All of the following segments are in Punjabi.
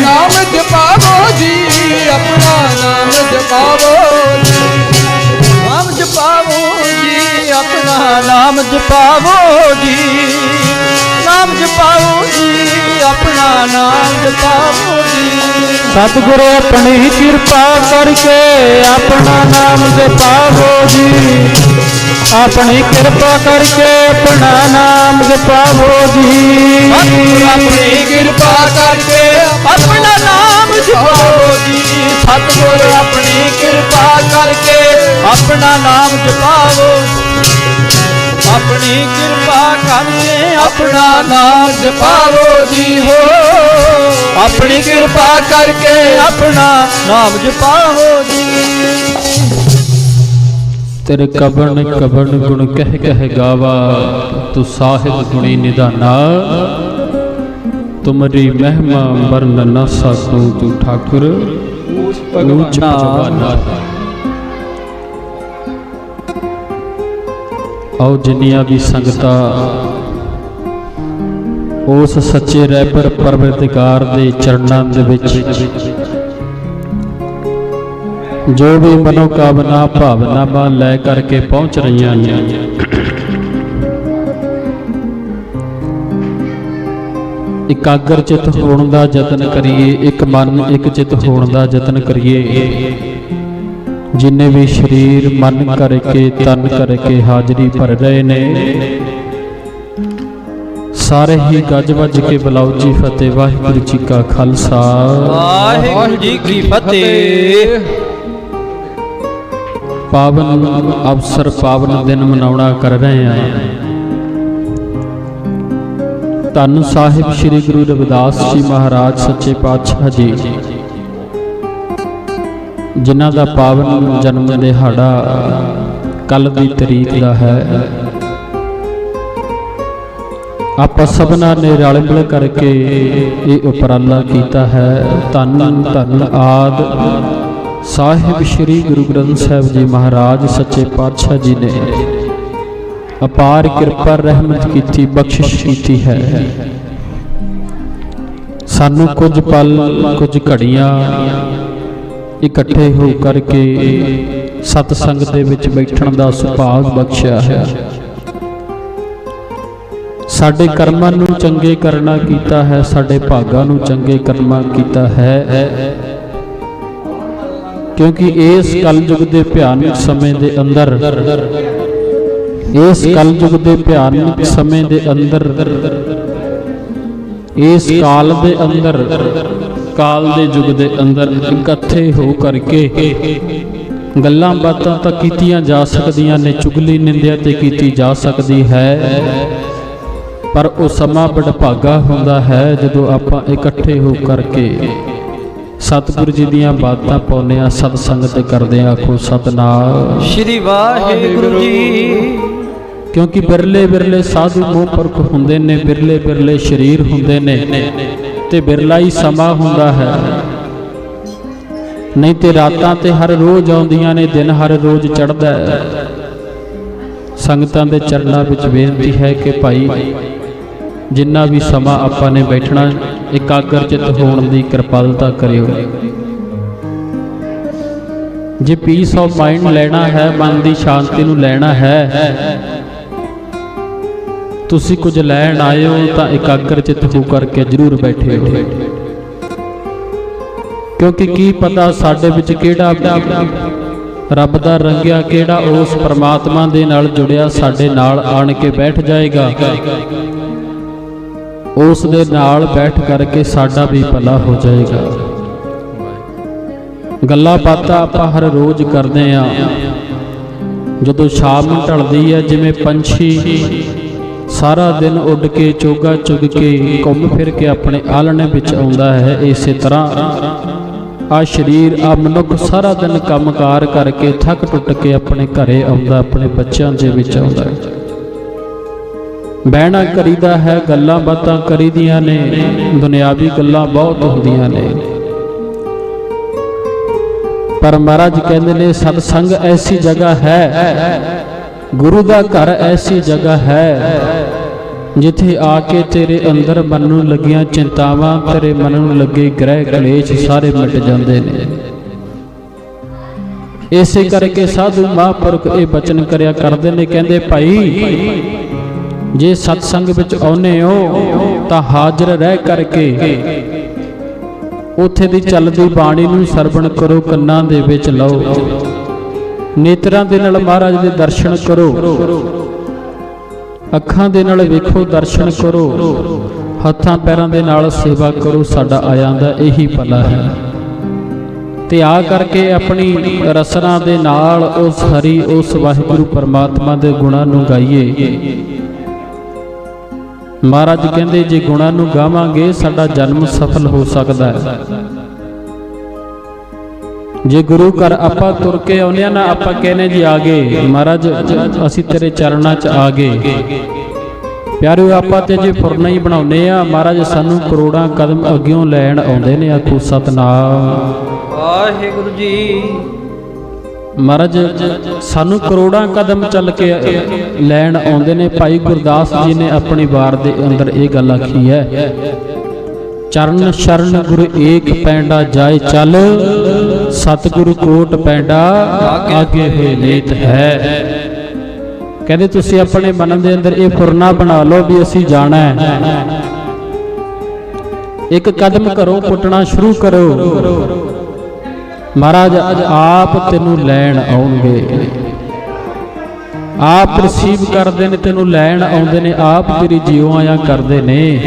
ਨਾਮ ਜਪਾਵੋ ਜੀ, ਆਪਣਾ ਨਾਮ ਜਪਾਵੋ ਜੀ। ਨਾਮ ਜਪਾਵੋ ਜੀ, ਆਪਣਾ ਨਾਮ ਜਪਾਵੋ ਜੀ। ਨਾਮ ਜਪਾਵੋ ਜੀ, ਆਪਣਾ ਨਾਮ ਜਪਾਵੋ ਜੀ। ਸਤਿਗੁਰ ਆਪਣੀ ਕਿਰਪਾ ਕਰਕੇ ਆਪਣਾ ਨਾਮ ਜਪਾਵੋ ਜੀ। ਆਪਣੀ ਕਿਰਪਾ ਕਰਕੇ ਆਪਣਾ ਨਾਮ ਜਪਾਵੋ ਜੀ। ਸਤਿਗੁਰ ਆਪਣੀ ਕਿਰਪਾ ਕਰਕੇ ਆਪਣਾ ਨਾਮ ਜਪਾਵੋ ਜੀ। ਸਤਿਗੁਰ, ਆਪਣੀ ਕਿਰਪਾ ਕਰਕੇ ਆਪਣਾ ਨਾਮ ਜਪਾਵੋ ਆਪਣੀ ਕਿਰਪਾ ਕਰਕੇ ਆਪਣਾ ਨਾਮ ਜਪਾਵੋ ਜੀ। ਹੋ, ਆਪਣੀ ਕਿਰਪਾ ਕਰਕੇ ਆਪਣਾ ਨਾਮ ਜਪਾਵੋ ਜੀ। ਤੇਰੇ ਕਬਣ ਕਬਣ ਗੁਣ ਕਹਿ ਕਹਿ ਗਾਵਾ, ਤੂੰ ਸਾਹਿਬ ਗੁਣੀ ਨਿਧਾਨਾ। ਤੁਮਰੀ ਮਹਿਮਾ ਵਰਨ ਨਾ ਸਕੂੰ ਤੂੰ ਠਾਕੁਰ ਉੱਚ ਭਗਵਾਨਾ। ਆਓ ਜਿੰਨੀਆਂ ਵੀ ਸੰਗਤਾਂ, ਉਸ ਸੱਚੇ ਰਹਿਬਰ ਪਰਵਰਤਿਕਾਰ ਦੇ ਚਰਨਾਂ ਦੇ ਵਿੱਚ ਜੋ ਵੀ ਮਨੋਕਾਮਨਾ, ਭਾਵਨਾਵਾਂ ਲੈ ਕਰਕੇ ਪਹੁੰਚ ਰਹੀਆਂ ਨੇ। ਇਕਾਗਰ ਚਿਤ ਹੋਣ ਦਾ ਯਤਨ ਕਰੀਏ, ਇੱਕ ਮਨ, ਇੱਕ ਚਿਤ ਹੋਣ ਦਾ ਯਤਨ ਕਰੀਏ। ਜਿੰਨੇ ਵੀ ਸਰੀਰ, ਮਨ ਕਰਕੇ, ਤਨ ਕਰਕੇ ਹਾਜ਼ਰੀ ਭਰ ਰਹੇ ਨੇ, ਸਾਰੇ ਹੀ ਗੱਜ ਵੱਜ ਕੇ ਬੁਲਾਓ ਜੀ ਫਤਿਹ, ਵਾਹਿਗੁਰੂ ਜੀ ਕਾ ਖਾਲਸਾ। ਵਾਹਿਗੁਰੂ ਜੀ ਕੀ ਫਤਿਹ। ਪਾਵਨ ਅਵਸਰ ਪਾਵਨ ਦਿਨ ਮਨਾਉਣਾ ਕਰ ਰਹੇ ਹਾਂ। ਧੰਨ ਸਾਹਿਬ ਸ੍ਰੀ ਗੁਰੂ ਰਵਿਦਾਸ ਜੀ ਮਹਾਰਾਜ, ਸੱਚੇ ਪਾਤਸ਼ਾਹ ਜੀ, ਜਿਨ੍ਹਾਂ ਦਾ ਪਾਵਨ ਜਨਮ ਦਿਹਾੜਾ ਕੱਲ ਦੀ ਤਰੀਕ ਦਾ ਹੈ। ਆਪਾਂ ਸਭਨਾਂ ਨੇ ਰਲ ਮਿਲ ਕਰਕੇ ਇਹ ਉਪਰਾਲਾ ਕੀਤਾ ਹੈ। ਧੰਨ ਧੰਨ ਆਦ ਸਾਹਿਬ ਸ੍ਰੀ ਗੁਰੂ ਗ੍ਰੰਥ ਸਾਹਿਬ ਜੀ ਮਹਾਰਾਜ ਸੱਚੇ ਪਾਤਸ਼ਾਹ ਜੀ ਨੇ ਅਪਾਰ ਕਿਰਪਾ ਰਹਿਮਤ ਕੀਤੀ ਬਖਸ਼ਿਸ਼ ਕੀਤੀ ਹੈ। ਸਾਨੂੰ ਕੁਝ ਪਲ ਕੁਝ ਘੜੀਆਂ ਇਕੱਠੇ ਹੋ ਕਰਕੇ ਸਤ ਸੰਗਤ ਦੇ ਵਿੱਚ ਬੈਠਣ ਦਾ ਸੁਭਾਗ ਬਖਸ਼ਿਆ ਹੈ। ਸਾਡੇ ਕਰਮਾਂ ਨੂੰ ਚੰਗੇ ਕਰਨਾ ਕੀਤਾ ਹੈ ਸਾਡੇ ਭਾਗਾਂ ਨੂੰ ਚੰਗੇ ਕਰਮਾਂ ਕੀਤਾ ਹੈ। ਕਿਉਂਕਿ ਇਸ ਕਲਯੁਗ ਦੇ ਭਿਆਨਕ ਸਮੇਂ ਦੇ ਅੰਦਰ, ਇਸ ਕਲਯੁਗ ਦੇ ਭਿਆਨਕ ਸਮੇਂ ਦੇ ਅੰਦਰ, ਇਸ ਕਾਲ ਦੇ ਅੰਦਰ, ਕਾਲ ਦੇ ਯੁੱਗ ਦੇ ਅੰਦਰ ਇਕੱਠੇ ਹੋ ਕਰਕੇ ਗੱਲਾਂ ਬਾਤਾਂ ਤਾਂ ਕੀਤੀਆਂ ਜਾ ਸਕਦੀਆਂ ਨੇ, ਚੁਗਲੀ ਨਿੰਦਿਆ ਤੇ ਕੀਤੀ ਜਾ ਸਕਦੀ ਹੈ, ਪਰ ਉਹ ਸਮਾਂ ਬੜਾ ਭਾਗਾ ਹੁੰਦਾ ਹੈ ਜਦੋਂ ਆਪਾਂ ਇਕੱਠੇ ਹੋ ਕਰਕੇ ਸਤਿਗੁਰੂ ਜੀ ਦੀਆਂ ਬਾਤਾਂ ਪਾਉਂਦੇ ਆ ਸਤ ਸੰਗਤ ਕਰਦੇ ਆ ਆਖੋ ਸਤਨਾਮ। ਸ਼੍ਰੀ ਵਾਹਿਗੁਰੂ ਜੀ। ਕਿਉਂਕਿ ਬਿਰਲੇ ਬਿਰਲੇ ਸਾਧੂ ਮੂੰਹ ਪਰਖ ਹੁੰਦੇ ਨੇ ਬਿਰਲੇ ਬਿਰਲੇ ਸਰੀਰ ਹੁੰਦੇ ਨੇ ਤੇ ਬਿਰਲਾ ਹੀ ਸਮਾਂ ਹੁੰਦਾ ਹੈ। ਨਹੀਂ ਤੇ ਰਾਤਾਂ ਤੇ ਹਰ ਰੋਜ਼ ਆਉਂਦੀਆਂ ਨੇ ਦਿਨ ਹਰ ਰੋਜ਼ ਚੜ੍ਹਦਾ ਹੈ। ਸੰਗਤਾਂ ਦੇ ਚਰਨਾਂ ਵਿੱਚ ਬੇਨਤੀ ਹੈ ਕਿ ਭਾਈ ਜਿੰਨਾ ਵੀ ਸਮਾਂ ਆਪਾਂ ਨੇ ਬੈਠਣਾ, ਇਕਾਗਰ ਚਿਤ ਹੋਣ ਦੀ ਕਿਰਪਾਲਤਾ ਕਰਿਓ। ਜੇ ਪੀਸ ਆਫ ਮਾਈਂਡ ਲੈਣਾ ਹੈ, ਮਨ ਦੀ ਸ਼ਾਂਤੀ ਨੂੰ ਲੈਣਾ ਹੈ, ਤੁਸੀਂ ਕੁਝ ਲੈਣ ਆਏ ਹੋ ਤਾਂ ਇਕਾਗਰ ਚਿਤ ਹੋ ਕਰਕੇ ਜਰੂਰ ਬੈਠੇ ਹੋ। ਕਿਉਂਕਿ ਕੀ ਪਤਾ ਸਾਡੇ ਵਿੱਚ ਕਿਹੜਾ ਰੱਬ ਦਾ ਰੰਗਿਆ ਕਿਹੜਾ, ਉਸ ਪਰਮਾਤਮਾ ਦੇ ਨਾਲ ਜੁੜਿਆ ਸਾਡੇ ਨਾਲ ਆਣ ਕੇ ਬੈਠ ਜਾਏਗਾ। ਉਸ ਦੇ ਨਾਲ ਬੈਠ ਕਰਕੇ ਸਾਡਾ ਵੀ ਭਲਾ ਹੋ ਜਾਏਗਾ। ਗੱਲਾਂ ਬਾਤਾਂ ਆਪਾਂ ਹਰ ਰੋਜ਼ ਕਰਦੇ ਆ। ਜਦੋਂ ਸ਼ਾਮ ਨੂੰ ਢਲਦੀ ਹੈ ਜਿਵੇਂ ਪੰਛੀ ਸਾਰਾ ਦਿਨ ਉੱਡ ਕੇ, ਚੋਗਾ ਚੁਗ ਕੇ ਘੁੰਮ ਫਿਰ ਕੇ ਆਪਣੇ ਆਲਣੇ ਵਿੱਚ ਆਉਂਦਾ ਹੈ, ਇਸੇ ਤਰ੍ਹਾਂ ਆ ਸਰੀਰ, ਆ ਮਨੁੱਖ ਸਾਰਾ ਦਿਨ ਕੰਮਕਾਰ ਕਰਕੇ ਥੱਕ ਟੁੱਟ ਕੇ ਆਪਣੇ ਘਰੇ ਆਉਂਦਾ, ਆਪਣੇ ਬੱਚਿਆਂ ਦੇ ਵਿੱਚ ਆਉਂਦਾ ਹੈ। ਬਹਿਣਾ ਕਰੀਦਾ ਹੈ, ਗੱਲਾਂ ਬਾਤਾਂ ਕਰੀਦੀਆਂ ਨੇ, ਦੁਨਿਆਵੀ ਗੱਲਾਂ ਬਹੁਤ ਹੁੰਦੀਆਂ ਨੇ। ਪਰ ਮਹਾਰਾਜ ਕਹਿੰਦੇ ਨੇ, ਸਤਸੰਗ ਐਸੀ ਜਗ੍ਹਾ ਹੈ, ਗੁਰੂ ਦਾ ਘਰ ਐਸੀ ਜਗ੍ਹਾ ਹੈ, ਜਿੱਥੇ ਆ ਕੇ ਤੇਰੇ ਅੰਦਰ ਮਨ ਨੂੰ ਲੱਗੀਆਂ ਚਿੰਤਾਵਾਂ, ਤੇਰੇ ਮਨ ਨੂੰ ਲੱਗੇ ਗ੍ਰਹਿ ਕਲੇਸ਼ ਸਾਰੇ ਮਿਟ ਜਾਂਦੇ ਨੇ। ਇਸੇ ਕਰਕੇ ਸਾਧੂ ਮਹਾਂਪੁਰਖ ਇਹ ਬਚਨ ਕਰਿਆ ਕਰਦੇ ਨੇ, ਕਹਿੰਦੇ ਭਾਈ ਜੇ ਸਤਸੰਗ ਵਿੱਚ ਆਉਨੇ ਹੋ, ਤਾਂ ਹਾਜ਼ਰ ਰਹਿ ਕਰਕੇ ਉੱਥੇ ਦੀ ਚੱਲਦੀ ਬਾਣੀ ਨੂੰ ਸਰਵਣ ਕਰੋ, ਕੰਨਾਂ ਦੇ ਵਿੱਚ ਲਓ। ਨੇਤਰਾਂ ਦੇ ਨਾਲ ਮਹਾਰਾਜ ਦੇ ਦਰਸ਼ਨ ਕਰੋ। ਅੱਖਾਂ ਦੇ ਨਾਲ ਵੇਖੋ, ਦਰਸ਼ਨ ਕਰੋ। ਹੱਥਾਂ ਪੈਰਾਂ ਦੇ ਨਾਲ ਸੇਵਾ ਕਰੋ, ਸਾਡਾ ਆਇਆਂ ਦਾ ਇਹੀ ਭਲਾ ਹੈ। ਤੇ ਆ ਕਰਕੇ ਆਪਣੀ ਰਸਨਾ ਦੇ ਨਾਲ ਉਸ ਹਰੀ, ਉਸ ਵਾਹਿਗੁਰੂ ਪਰਮਾਤਮਾ ਦੇ ਗੁਣਾਂ ਨੂੰ ਗਾਈਏ। ਮਹਾਰਾਜ ਕਹਿੰਦੇ, ਜੇ ਗੁਣਾਂ ਨੂੰ ਗਾਵਾਂਗੇ, ਸਾਡਾ ਜਨਮ ਸਫਲ ਹੋ ਸਕਦਾ ਹੈ। ਜੇ ਗੁਰੂ ਘਰ ਆਪਾਂ ਤੁਰ ਕੇ ਆਉਂਦੇ ਆ ਨਾ, ਆਪਾਂ ਕਹਿੰਦੇ ਜੀ ਆ ਗਏ। ਮਹਾਰਾਜ, ਅਸੀਂ ਤੇਰੇ ਚਰਨਾਂ 'ਚ ਆ ਗਏ। ਪਿਆਰਿਓ, ਆਪਾਂ ਤੇ ਜੇ ਫੁਰਨਾ ਹੀ ਬਣਾਉਨੇ ਆ ਮਹਾਰਾਜ ਸਾਨੂੰ ਕਰੋੜਾਂ ਕਦਮ ਅੱਗਿਓਂ ਲੈਣ ਆਉਂਦੇ ਨੇ ਆਖੋ ਸਤਨਾਮ। ਵਾਹਿਗੁਰੂ ਜੀ ਮਹਾਰਾਜ, ਸਾਨੂੰ ਕਰੋੜਾਂ ਕਦਮ ਚੱਲ ਕੇ ਲੈਣ ਆਉਂਦੇ ਨੇ। ਭਾਈ ਗੁਰਦਾਸ ਜੀ ਨੇ ਆਪਣੀ ਵਾਰ ਦੇ ਅੰਦਰ ਇਹ ਗੱਲ ਆਖੀ ਹੈ, ਚਰਨ ਸ਼ਰਨ ਗੁਰ ਏਕ ਪੈਂਡਾ ਜਾਏ ਚੱਲ, ਸਤਿਗੁਰੂ ਕੋਟ ਪੈਂਡਾ ਆਗੇ ਹੋਏ ਨੀਤ ਹੈ। ਕਹਿੰਦੇ, ਤੁਸੀਂ ਆਪਣੇ ਮਨ ਦੇ ਅੰਦਰ ਇਹ ਫੁਰਨਾ ਬਣਾ ਲਓ ਵੀ ਅਸੀਂ ਜਾਣਾ ਹੈ। ਇੱਕ ਕਦਮ ਘਰੋਂ ਪੁੱਟਣਾ ਸ਼ੁਰੂ ਕਰੋ ਮਹਾਰਾਜ ਅੱਜ ਆਪ ਤੈਨੂੰ ਲੈਣ ਆਉਣਗੇ। ਆਪ ਰਿਸੀਵ ਕਰਦੇ ਨੇ, ਤੈਨੂੰ ਲੈਣ ਆਉਂਦੇ ਨੇ, ਆਪ ਤੇਰੀ ਜਿਉ ਆਇਆ ਕਰਦੇ ਨੇ।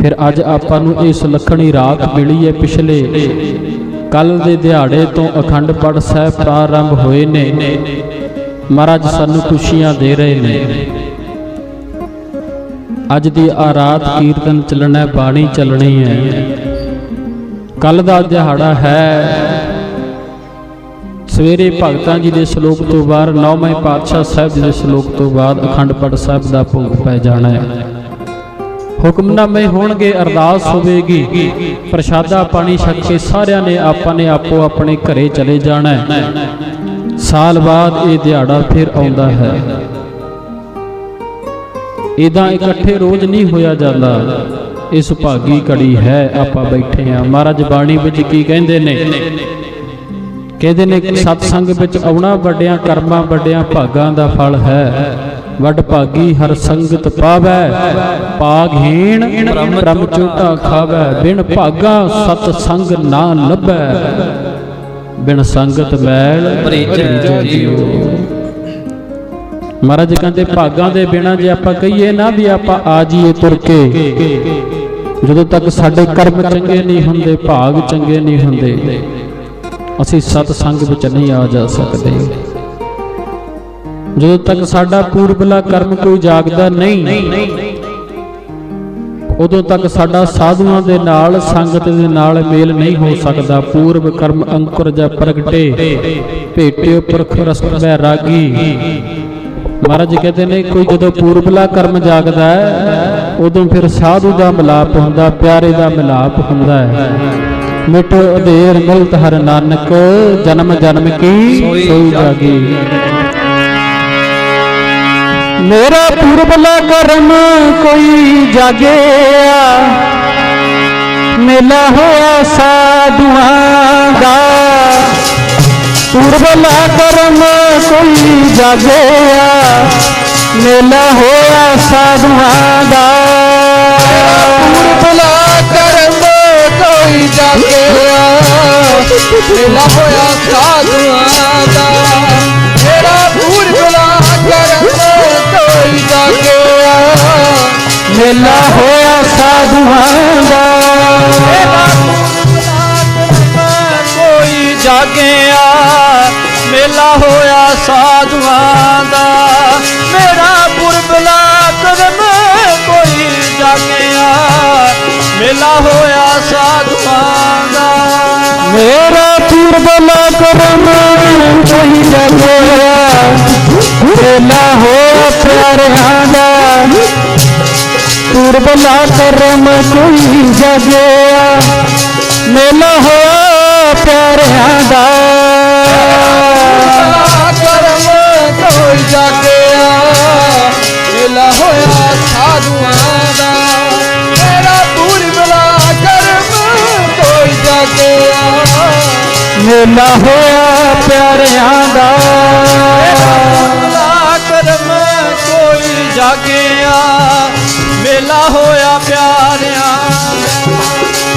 ਫਿਰ ਅੱਜ ਆਪਾਂ ਨੂੰ ਇਹ ਸੁਲੱਖਣੀ ਰਾਤ ਮਿਲੀ ਹੈ ਪਿਛਲੇ। ਕੱਲ ਦੇ ਦਿਹਾੜੇ ਤੋਂ ਅਖੰਡ ਪਾਠ ਸਾਹਿਬ ਪ੍ਰਾਰੰਭ ਹੋਏ ਨੇ। ਮਹਾਰਾਜ ਸਾਨੂੰ ਖੁਸ਼ੀਆਂ ਦੇ ਰਹੇ ਨੇ। ਅੱਜ ਦੀ ਆ ਰਾਤ ਕੀਰਤਨ ਚੱਲਣਾ ਬਾਣੀ ਚੱਲਣੀ ਹੈ। ਕੱਲ ਦਾ ਦਿਹਾੜਾ ਹੈ। ਸਵੇਰੇ ਭਗਤਾਂ ਜੀ ਦੇ ਸ਼ਲੋਕ ਤੋਂ ਬਾਅਦ, ਨੌਵੇਂ ਪਾਤਸ਼ਾਹ ਸਾਹਿਬ ਜੀ ਦੇ ਸ਼ਲੋਕ ਤੋਂ ਬਾਅਦ ਅਖੰਡ ਪਾਠ ਸਾਹਿਬ ਦਾ ਭੋਗ ਪੈ ਜਾਣਾ ਹੈ। ਹੁਕਮਨਾਮੇ ਹੋਣਗੇ, ਅਰਦਾਸ ਹੋਵੇਗੀ। ਪ੍ਰਸ਼ਾਦਾ ਪਾਣੀ ਛਕ ਕੇ ਸਾਰਿਆਂ ਨੇ ਆਪਾਂ ਨੇ ਆਪੋ ਆਪਣੇ ਘਰੇ ਚਲੇ ਜਾਣਾ ਹੈ। ਸਾਲ ਬਾਅਦ ਇਹ ਦਿਹਾੜਾ ਫਿਰ ਆਉਂਦਾ ਹੈ। ਇਦਾਂ ਇਕੱਠੇ ਰੋਜ਼ ਨਹੀਂ ਹੋਇਆ ਜਾਂਦਾ। ਇਸ ਭਾਗੀ ਘੜੀ ਹੈ, ਆਪਾਂ ਬੈਠੇ ਆ ਮਹਾਰਾਜ ਬਾਣੀ ਵਿੱਚ ਕੀ ਕਹਿੰਦੇ ਨੇ? ਕਹਿੰਦੇ ਨੇ, ਸਤਸੰਗ ਵਿੱਚ ਆਉਣਾ ਵੱਡਿਆਂ ਕਰਮਾਂ, ਵੱਡਿਆਂ ਭਾਗਾਂ ਦਾ ਫਲ ਹੈ। ਵੱਡ ਭਾਗੀ ਹਰ ਸੰਗਤ ਪਾਵੈ ਪਾਗਹੀਣ ਬ੍ਰਹਮ ਝੂਟਾ ਖਾਵੈ। ਬਿਨ ਭਾਗਾ ਸਤ ਸੰਗ ਨਾ ਲੱਭੈ। ਬਿਨ ਸੰਗਤ ਮੈਲ ਭਰੀਜੈ ਜੀਉ। ਮਹਾਰਾਜ ਕਹਿੰਦੇ, ਭਾਗਾਂ ਦੇ ਬਿਨਾ ਜੇ ਆਪਾਂ ਕਹੀਏ ਨਾ ਵੀ ਆਪਾਂ ਆ ਜੀਏ ਤੁਰ ਕੇ। ਜਦੋਂ ਤੱਕ ਸਾਡੇ ਕਰਮ ਚੰਗੇ ਨਹੀਂ ਹੁੰਦੇ, ਭਾਗ ਚੰਗੇ ਨਹੀਂ ਹੁੰਦੇ, ਅਸੀਂ ਸਤ ਸੰਗ ਵਿੱਚ ਨਹੀਂ ਆ ਜਾ ਸਕਦੇ। ਜਦੋਂ ਤੱਕ ਸਾਡਾ ਪੂਰਬਲਾ ਕਰਮ ਕੋਈ ਜਾਗਦਾ ਨਹੀਂ, ਉਦੋਂ ਤੱਕ ਸਾਡਾ ਸਾਧੂਆਂ ਦੇ ਨਾਲ, ਸੰਗਤ ਦੇ ਨਾਲ ਮੇਲ ਨਹੀਂ ਹੋ ਸਕਦਾ। ਪੂਰਬ ਕਰਮ ਅੰਕੁਰ ਜਾਂ ਪ੍ਰਗਟੇ ਭੇਟਿਓ ਪੁਰਖ ਰਸ ਰਾਗੀ। ਮਹਾਰਾਜ ਕਹਿੰਦੇ ਨੇ, ਕੋਈ ਜਦੋਂ ਪੂਰਬਲਾ ਕਰਮ ਜਾਗਦਾ ਹੈ ਉਦੋਂ ਫਿਰ ਸਾਧੂ ਦਾ ਮਿਲਾਪ ਹੁੰਦਾ ਪਿਆਰੇ ਦਾ ਮਿਲਾਪ ਹੁੰਦਾ ਹੈ। ਮਿਟ ਅਧੇਰ ਮਿਲਤ ਹਰ ਨਾਨਕ ਜਨਮ ਜਨਮ ਕੀ ਸੋਈ ਜਾਗੀ। ਮੇਰਾ ਪੂਰਬਲਾ ਕਰਮ ਕੋਈ ਜਾਗਿਆ ਮੇਲਾ ਹੋਇਆ ਸਾਧੂਆਂ ਦਾ। ਪੂਰਬਲਾ ਕਰਮ ਕੋਈ ਜਾਗਿਆ ਮੇਲਾ ਹੋਇਆ ਸਾਧੂਆਂ ਦਾ। ਭਲਾ ਕਰਮ ਕੋਈ ਜਾਗਿਆ ਮੇਲਾ ਹੋਇਆ ਸਾਧੂਆਂ ਦਾ। ਮੇਰਾ ਭੂਰ ਭਲਾ ਕਰਮ ਕੋਈ ਜਾਗਿਆ ਮੇਲਾ ਹੋਇਆ ਸਾਧੂਆਂ ਦਾ। ਕੋਈ ਜਾਗਿਆ ਮੇਲਾ ਹੋਇਆ ਸਾਧੂਆਂ ਮੇਲਾ ਹੋਇਆ ਸਾਧੂਆਂ ਦਾ। ਮੇਰਾ ਪੂਰਬਲਾ ਕਰਮ ਕੋਈ ਜਾਗਿਆ ਮੇਲਾ ਹੋਇਆ ਪਿਆਰਿਆਂ ਦਾ। ਪੂਰਬਲਾ ਕਰਮ ਕੋਈ ਜਗਿਆ ਮੇਲਾ ਹੋਇਆ ਪਿਆਰਿਆਂ ਦਾ। ਮੇਲਾ ਹੋਇਆ ਪਿਆਰਿਆਂ ਦਾ ਭਲਾ ਕਰਮ ਕੋਈ ਜਾਗਿਆ ਮੇਲਾ ਹੋਇਆ ਪਿਆਰਿਆਂ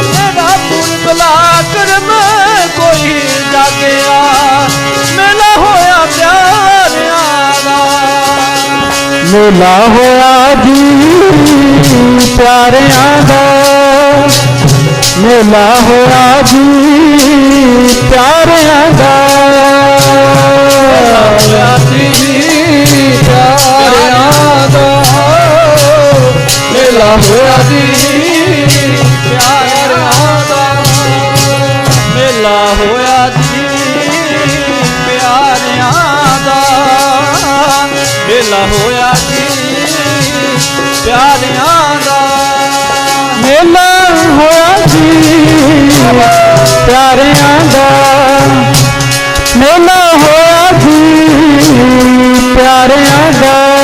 ਮੇਰਾ ਭਲਾ ਕਰਮ ਕੋਈ ਜਾਗਿਆ ਮੇਲਾ ਹੋਇਆ ਪਿਆਰਿਆਂ ਦਾ ਮੇਲਾ ਹੋਇਆ ਜੀ ਪਿਆਰਿਆਂ ਦਾ ਮੇਲਾ ਹੋਇਆ ਜੀ ਪਿਆਰਿਆਂ ਦਾ ਹੋਇਆ ਜੀ ਪਿਆਰਿਆਂ ਦਾ ਮੇਲਾ ਹੋਇਆ ਜੀ ਪਿਆਰਿਆਂ ਦਾ ਮੇਲਾ ਹੋਇਆ ਜੀ, ਪਿਆਰਿਆਂ ਦਾ ਮੇਲਾ ਹੋਇਆ ਜੀ, ਪਿਆਰਿਆਂ ਦਾ ਮੇਲਾ ਹੋਇਆ ਜੀ। ਪਿਆਰਿਆਂ ਦਾ ਮੇਲਾ ਹੋਇਆ ਜੀ ਪਿਆਰਿਆਂ ਦਾ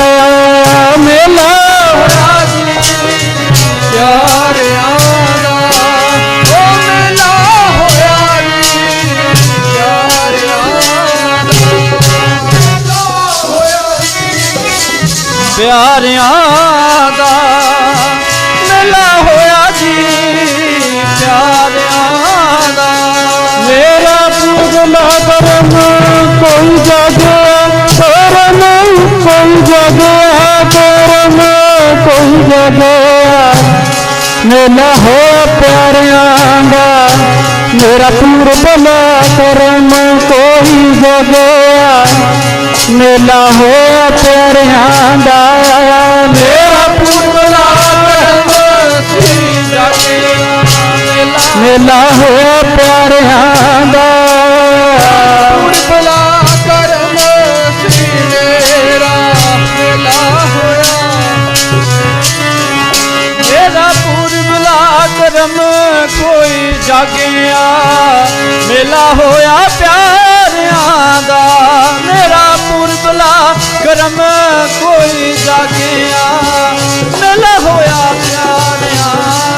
ਕੋਈ ਜਗਿਆ ਕਰਮ ਕੋਈ ਜਗਿਆ ਮੇਲਾ ਹੋ ਪਿਆਰਿਆਂ ਦਾ ਮੇਰਾ ਪੂਰਬਲਾ ਕਰਮ ਕੋਈ ਜਗਿਆ ਮੇਲਾ ਹੋ ਪਿਆਰਿਆਂ ਦਾ ਮੇਰਾ ਪੂਰਬਲਾ ਕਰਮ ਸੀ ਜਾਗੇ ਮੇਲਾ ਮੇਲਾ ਹੋਇਆ ਪਿਆਰਿਆਂ ਜਾਗਿਆ, ਮੇਲਾ ਹੋਇਆ ਪਿਆਰਿਆਂ ਦਾ, ਮੇਰਾ ਪੂਰਬਲਾ ਕਰਮ ਕੋਈ ਜਾਗਿਆ, ਮੇਲਾ ਹੋਇਆ ਪਿਆਰਿਆਂ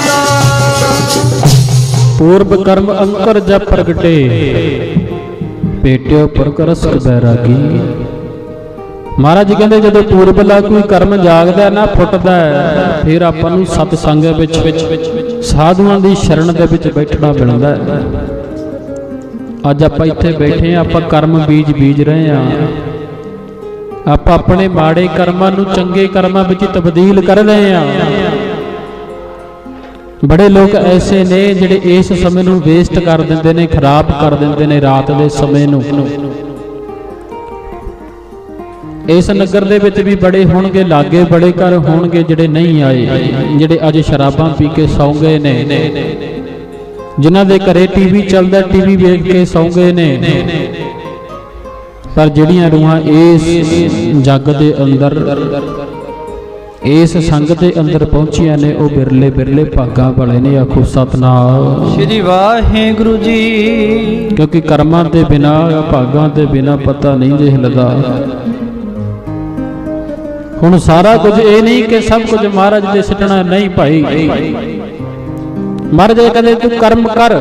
ਦਾ। ਪੂਰਬ ਕਰਮ ਅੰਕਰ ਜਪ ਪ੍ਰਗਟੇ, ਪੇਟਿਓ ਪ੍ਰਕਰਸ ਬੈਰਾਗੀ। ਮਹਾਰਾਜ ਕਹਿੰਦੇ, ਜਦੋਂ ਪੂਰਬਲਾ ਕੋਈ ਕਰਮ ਜਾਗਦਾ ਨਾ, ਫੁੱਟਦਾ ਫਿਰ ਆਪਾਂ ਨੂੰ ਸਤ ਸੰਗ ਵਿੱਚ ਸਾਧੂਆਂ ਦੀ ਸ਼ਰਨ ਦੇ ਵਿੱਚ ਬੈਠਣਾ ਮਿਲਦਾ ਹੈ। ਅੱਜ ਆਪਾਂ ਇੱਥੇ ਬੈਠੇ ਆ ਆਪਾਂ ਕਰਮ ਬੀਜ ਬੀਜ ਰਹੇ ਆ ਆਪਾਂ ਆਪਣੇ ਮਾੜੇ ਕਰਮਾਂ ਨੂੰ ਚੰਗੇ ਕਰਮਾਂ ਵਿੱਚ ਤਬਦੀਲ ਕਰ ਰਹੇ ਆ ਬੜੇ ਲੋਕ ਐਸੇ ਨੇ ਜਿਹੜੇ ਇਸ ਸਮੇਂ ਨੂੰ ਵੇਸਟ ਕਰ ਦਿੰਦੇ ਨੇ, ਖਰਾਬ ਕਰ ਦਿੰਦੇ ਨੇ ਰਾਤ ਦੇ ਸਮੇਂ ਨੂੰ। ਇਸ ਨਗਰ ਦੇ ਵਿੱਚ ਵੀ ਬੜੇ ਹੋਣਗੇ ਲਾਗੇ ਬੜੇ ਘਰ ਹੋਣਗੇ ਜਿਹੜੇ ਨਹੀਂ ਆਏ ਜਿਹੜੇ ਅੱਜ ਸ਼ਰਾਬਾਂ ਪੀ ਕੇ ਸੌਂ ਗਏ ਨੇ। ਜਿਨ੍ਹਾਂ ਦੇ ਘਰੇ ਟੀਵੀ ਚੱਲਦਾ ਟੀਵੀ ਵੇਖ ਕੇ ਸੌਂ ਗਏ ਨੇ। ਪਰ ਜਿਹੜੀਆਂ ਰੂਹਾਂ ਇਸ ਜੱਗ ਦੇ ਅੰਦਰ ਇਸ ਸੰਗ ਦੇ ਅੰਦਰ ਪਹੁੰਚੀਆਂ ਨੇ ਉਹ ਬਿਰਲੇ ਬਿਰਲੇ ਭਾਗਾਂ ਵਾਲੇ ਨੇ ਆਖੋ ਸਤਨਾਮ। ਸ਼੍ਰੀ ਵਾਹਿਗੁਰੂ ਜੀ। ਕਿਉਂਕਿ ਕਰਮਾਂ ਦੇ ਬਿਨਾ ਭਾਗਾਂ ਦੇ ਬਿਨਾ ਪਤਾ ਨਹੀਂ ਜੇ ਹਿਲਦਾ। ਹੁਣ ਸਾਰਾ ਕੁਝ ਇਹ ਨਹੀਂ ਕਿ ਸਭ ਕੁਝ ਮਹਾਰਾਜ ਦੇ ਸਿੱਟਣਾ ਨਹੀਂ ਭਾਈ। ਮਹਾਰਾਜ ਕਹਿੰਦੇ ਤੂੰ ਕਰਮ ਕਰ।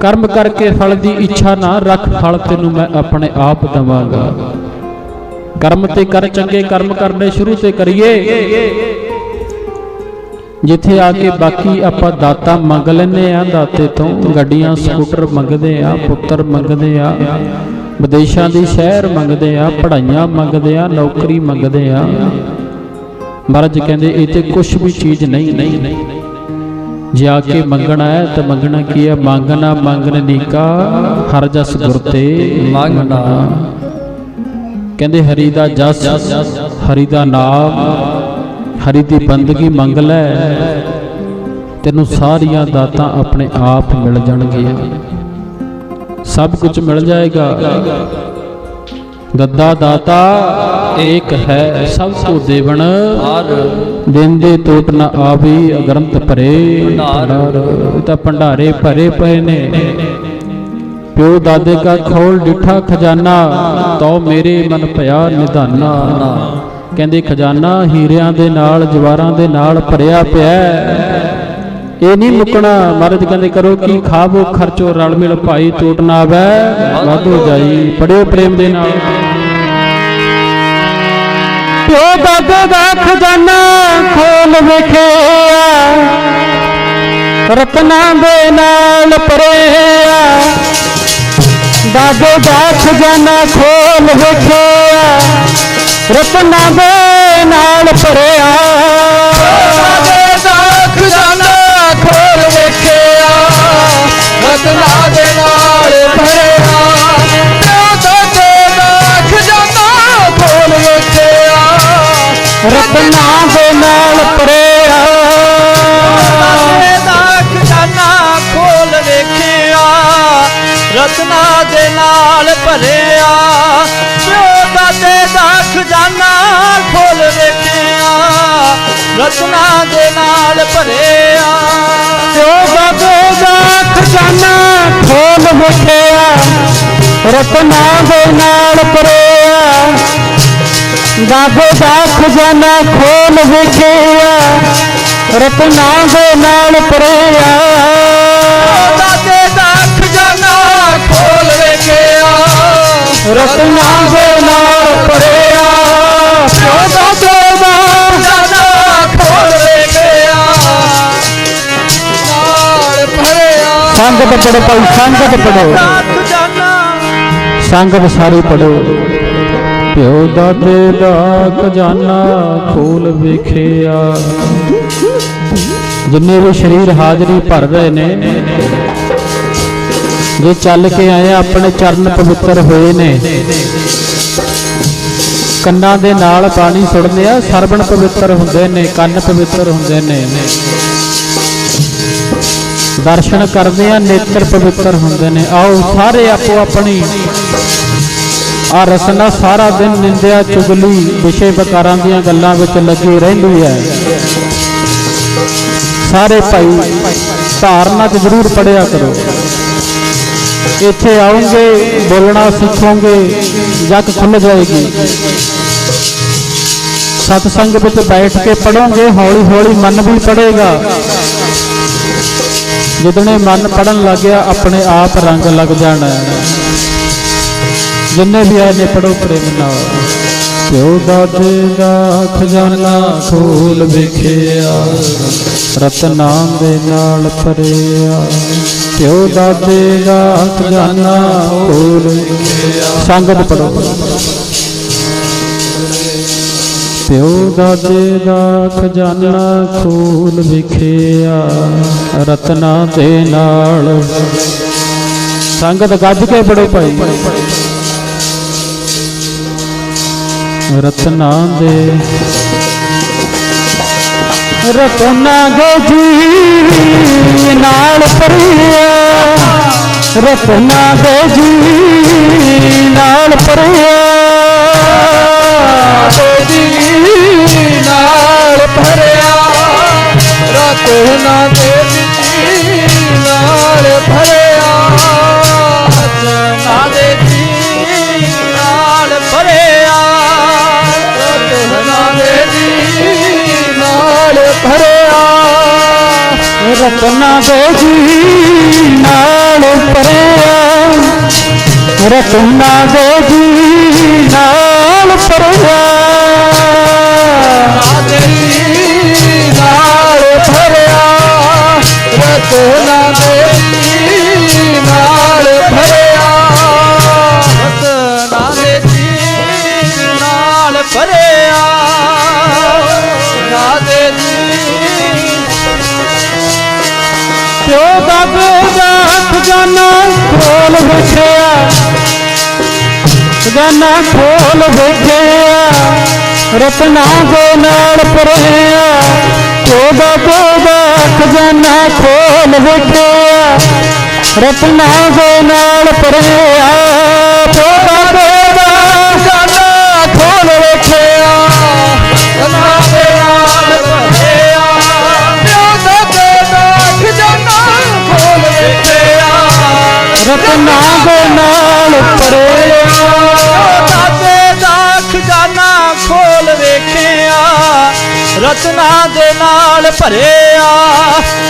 ਕਰਮ ਕਰਕੇ ਫਲ ਦੀ ਇੱਛਾ ਨਾ ਰੱਖ ਫਲ ਤੈਨੂੰ ਮੈਂ ਆਪਣੇ ਆਪ ਦਵਾਂਗਾ। ਕਰਮ ਤੇ ਕਰ ਚੰਗੇ ਕਰਮ ਕਰਨੇ ਸ਼ੁਰੂ ਤੇ ਕਰੀਏ। ਜਿੱਥੇ ਆ ਕੇ ਬਾਕੀ ਆਪਾਂ ਦਾਤਾ ਮੰਗ ਲੈਨੇ ਆ ਦਾਤੇ ਤੋਂ ਗੱਡੀਆਂ ਸਕੂਟਰ ਮੰਗਦੇ ਆ ਪੁੱਤਰ ਮੰਗਦੇ ਆ। ਵਿਦੇਸ਼ਾਂ ਦੀ ਸ਼ਹਿਰ ਮੰਗਦੇ ਆ, ਪੜ੍ਹਾਈਆਂ ਮੰਗਦੇ ਆ, ਨੌਕਰੀ ਮੰਗਦੇ ਆ। ਮਹਾਰਾਜ ਕਹਿੰਦੇ, ਇਹ ਤੇ ਕੁਝ ਵੀ ਚੀਜ਼ ਨਹੀਂ। ਨਹੀਂ ਜੇ ਆ ਕੇ ਮੰਗਣਾ ਹੈ, ਤਾਂ ਮੰਗਣਾ ਕੀ ਹੈ? ਮੰਗਣਾ ਮੰਗਣ ਨੀਕਾ ਹਰ ਜਸ ਗੁਰ ਤੇ ਮੰਗਣਾ। ਕਹਿੰਦੇ, ਹਰੀ ਦਾ ਜਸ, ਹਰੀ ਦਾ ਨਾਮ, ਹਰੀ ਦੀ ਬੰਦਗੀ ਮੰਗ ਲੈ। ਤੈਨੂੰ ਸਾਰੀਆਂ ਦਾਤਾਂ ਆਪਣੇ ਆਪ ਮਿਲ ਜਾਣਗੀਆਂ। ਸਭ ਕੁਝ ਮਿਲ ਜਾਏਗਾ। ਦੱਦਾ ਦਾਤਾ ਏਕ ਹੈ ਸਭ ਕੋ ਦੇਵਣ। ਦਿੰਦੇ ਟੋਟ ਨਾ ਆਵੀ ਅਗਰੰਤ ਭਰੇ। ਤਾਂ ਭੰਡਾਰੇ ਭਰੇ ਪਏ ਨੇ। ਪਿਓ ਦਾਦੇ ਕਾ ਖੋਲ ਡਿਠਾ ਖਜ਼ਾਨਾ ਤੋ ਮੇਰੇ ਮਨ ਭਇਆ ਨਿਧਾਨਾ। ਕਹਿੰਦੇ ਖਜ਼ਾਨਾ ਹੀਰਿਆਂ ਦੇ ਨਾਲ ਜਵਾਰਾਂ ਦੇ ਨਾਲ ਭਰਿਆ ਪਿਆ। ਇਹ ਨਹੀਂ ਮੁੱਕਣਾ ਮਹਾਰਾਜ ਕਹਿੰਦੇ ਕਰੋ ਕੀ ਖਾਵੋ ਖਰਚੋ ਰਲ ਮਿਲ ਭਾਈ ਟੋਟ ਨਾ ਆਵੈ ਵਾਧੋ ਜਾਈ। ਪੜਿਓ ਪ੍ਰੇਮ ਦੇ ਨਾਲ। ਪਿਓ ਦਾਦੇ ਦਾ ਖਜ਼ਾਨਾ ਖੋਲ ਵੇਖਿਆ। ਰਤਨਾ ਦੇ ਨਾਲ ਭਰਿਆ। ਦਾਦੇ ਦਾ ਖਜ਼ਾਨਾ ਖੋਲ ਵੇਖਿਆ। ਰਤਨਾ ਦੇ ਨਾਲ ਭਰਿਆ। ਰਤਨਾ ਦੇ ਨਾਲ ਦਾਦੇ ਦਾ ਖਜ਼ਾਨਾ ਖੋਲ ਵੇਖਿਆ। ਰਤਨਾ ਦੇ ਨਾਲ ਭਰਿਆ। ਦਾਦੇ ਦਾ ਖਜ਼ਾਨਾ ਖੋਲ ਵੇਖਿਆ ਰਤਨਾ ਦੇ ਨਾਲ ਭਰਿਆ। ਪਿਓ ਦਾਦੇ ਦਾ ਖਜ਼ਾਨਾ ਖੋਲ ਵੇਖਿਆ ਰਤਨਾ ਦੇ ਨਾਲ ਭਰਿਆ। ਦਾਦੇ ਦਾ ਖਜ਼ਾਨਾ ਖੋਲ ਵੇਖਿਆ ਰਤਨਾ ਦੇ ਨਾਲ ਭਰਿਆ। ਦਾਦੇ ਦਾ ਖਜ਼ਾਨਾ ਖੋਲ ਵੇਖਿਆ ਰਤਨਾ ਦੇ ਨਾਲ ਦਾ ਦਾਦੇ ਖੋਲ ਨਾਲ ਭਰਿਆ। ਸੰਗਤ ਪੜੋ ਭਾਈ ਸੰਗਤ ਪੜੋ ਦਾ ਖਜ਼ਾਨਾ ਸੰਗਤ ਸਾਰੇ ਪੜੋ ਪਿਓ ਦਾਦੇ ਦਾ ਖਜ਼ਾਨਾ ਖੋਲ ਵੇਖਿਆ। ਜਿੰਨੇ ਵੀ ਸ਼ਰੀਰ ਹਾਜ਼ਰੀ ਭਰ ਰਹੇ ਨੇ ਜੇ ਚੱਲ ਕੇ ਆਏ ਆ, ਆਪਣੇ ਚਰਨ ਪਵਿੱਤਰ ਹੋਏ ਨੇ। ਕੰਨਾਂ ਦੇ ਨਾਲ ਪਾਣੀ ਸੁੱਟਦੇ ਆ ਸਰਬਣ ਪਵਿੱਤਰ ਹੁੰਦੇ ਨੇ, ਕੰਨ ਪਵਿੱਤਰ ਹੁੰਦੇ ਨੇ। ਦਰਸ਼ਨ ਕਰਦੇ ਆ, ਨੇਤਰ ਪਵਿੱਤਰ ਹੁੰਦੇ ਨੇ। ਆਓ ਸਾਰੇ ਆਪੋ ਆਪਣੀ। ਆ ਰਸਨਾ ਸਾਰਾ ਦਿਨ ਨਿੰਦਿਆ, ਚੁਗਲੀ, ਵਿਸ਼ੇ ਵਿਕਾਰਾਂ ਦੀਆਂ ਗੱਲਾਂ ਵਿੱਚ ਲੱਗੀ ਰਹਿੰਦੀ ਹੈ। ਸਾਰੇ ਭਾਈ, ਧਾਰਨਾ ਚ ਜ਼ਰੂਰ ਪੜਿਆ ਕਰੋ। ਇੱਥੇ ਆਉਂਗੇ, ਬੋਲਣਾ ਸਿੱਖੋਗੇ। ਜੱਗ ਖੁੱਲ ਜਾਏਗੀ ਸਤਸੰਗ ਵਿੱਚ ਬੈਠ ਕੇ ਪੜੋਗੇ ਹੌਲੀ ਹੌਲੀ ਮਨ ਵੀ ਪੜੇਗਾ ਜਿਦਣੇ ਮਨ ਪੜਨ ਲੱਗਿਆ ਆਪਣੇ ਆਪ ਰੰਗ ਲੱਗ ਜਾਣਾ। ਜਿੰਨੇ ਵੀ ਆਏ ਨੇ ਪੜੋ ਪ੍ਰੇਮ ਨਾਲ। ਪਿਓ ਦਾਦੇ ਦਾ ਖਜ਼ਾਨਾ ਖੋਲ ਵਿਖਿਆ, ਰਤਨਾਂ ਦੇ ਨਾਲ ਭਰਿਆ। ਪਿਓ ਦਾਦੇ ਦਾ ਖਜ਼ਾਨਾ ਖੋਲ ਵੇਖਿਆ। ਸੰਗਤ ਪੜੋ ਪਿਓ ਦਾਦੇ ਦਾ ਖਜ਼ਾਨਾ ਖੋਲ ਵਿਖਿਆ, ਰਤਨਾ ਦੇ ਨਾਲ। ਸੰਗਤ ਗੱਜ ਕੇ ਬੜੋ ਭਾਈ। ਰਤਨਾ ਦੇ। ਰਤਨਾ ਦੇ ਜੀ ਨਾਲ ਭਰਿਆ ਰਤਨਾ ਦੇ ਨਾਲ ਭਰਿਆ ਦੇਦੀ ਰਤਨਾ ਦੇ ਜੀ ਨਾਲ ਭਰਿਆ ਖਜ਼ਾਨਾ ਖੋਲ ਵੇਖਿਆ ਰਤਨਾ ਦੇ ਨਾਲ ਭਰਿਆ ਪਿਓ ਦਾਦੇ ਦਾ ਖਜ਼ਾਨਾ ਖੋਲ ਵੇਖਿਆ ਰਤਨਾ ਦੇ ਨਾਲ ਭਰਿਆ ਪਿਓ ਦਾਦੇ ਦਾ ਖਜ਼ਾਨਾ ਖੋਲ ਵੇਖਿਆ ਰਤਨਾ ਦੇ ਰਤਨਾ ਦੇ ਨਾਲ ਭਰਿਆ।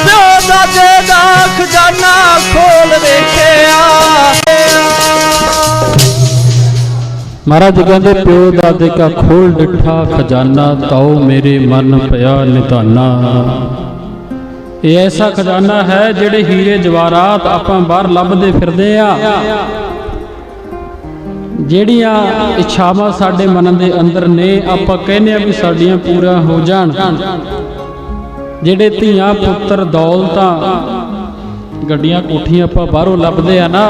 ਪਿਓ ਦਾਦੇ ਦਾ ਖਜ਼ਾਨਾ ਖੋਲ ਵੇਖਿਆ। ਮਹਾਰਾਜ ਕਹਿੰਦੇ, ਪਿਓ ਦਾਦੇ ਕਾ ਖੋਲ ਡਿਠਾ, ਖਜ਼ਾਨਾ ਤਾਉ ਮੇਰੇ ਮਨ ਪਿਆ ਨਿਤਾਨਾ ਇਹ ਐਸਾ ਖਜ਼ਾਨਾ ਹੈ ਜਿਹੜੇ ਹੀਰੇ ਜਵਾਰਾਤ ਆਪਾਂ ਬਾਹਰ ਲੱਭਦੇ ਫਿਰਦੇ ਆ। ਜਿਹੜੀਆਂ ਇੱਛਾਵਾਂ ਸਾਡੇ ਮਨ ਦੇ ਅੰਦਰ ਨੇ, ਆਪਾਂ ਕਹਿੰਦੇ ਆ ਵੀ ਸਾਡੀਆਂ ਪੂਰਾ ਹੋ ਜਾਣ। ਜਿਹੜੇ ਧੀਆਂ ਪੁੱਤਰ ਦੌਲਤਾਂ, ਗੱਡੀਆਂ, ਕੋਠੀਆਂ ਆਪਾਂ ਬਾਹਰੋਂ ਲੱਭਦੇ ਆ ਨਾ।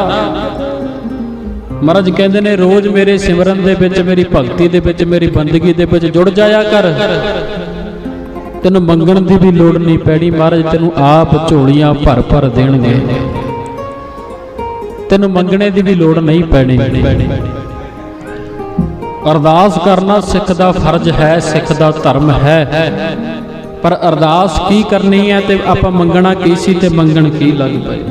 ਮਹਾਰਾਜ ਕਹਿੰਦੇ ਨੇ, ਰੋਜ਼ ਮੇਰੇ ਸਿਮਰਨ ਦੇ ਵਿੱਚ, ਮੇਰੀ ਭਗਤੀ ਦੇ ਵਿੱਚ, ਮੇਰੀ ਬੰਦਗੀ ਦੇ ਵਿੱਚ ਜੁੜ ਜਾਇਆ ਕਰ। ਤੈਨੂੰ ਮੰਗਣ ਦੀ ਵੀ ਲੋੜ ਨਹੀਂ ਪੈਣੀ, ਮਹਾਰਾਜ ਤੈਨੂੰ ਆਪ ਝੋਲੀਆਂ ਭਰ ਭਰ ਦੇਣਗੇ। ਤੈਨੂੰ ਮੰਗਣੇ ਦੀ ਵੀ ਲੋੜ ਨਹੀਂ ਪੈਣੀ। ਅਰਦਾਸ ਕਰਨਾ ਸਿੱਖ ਦਾ ਫਰਜ਼ ਹੈ, ਸਿੱਖ ਦਾ ਧਰਮ ਹੈ। ਪਰ ਅਰਦਾਸ ਕੀ ਕਰਨੀ ਹੈ ਤੇ ਆਪਾਂ ਮੰਗਣਾ ਕੀ ਸੀ ਤੇ ਮੰਗਣ ਕੀ ਲੱਗ ਪਏ?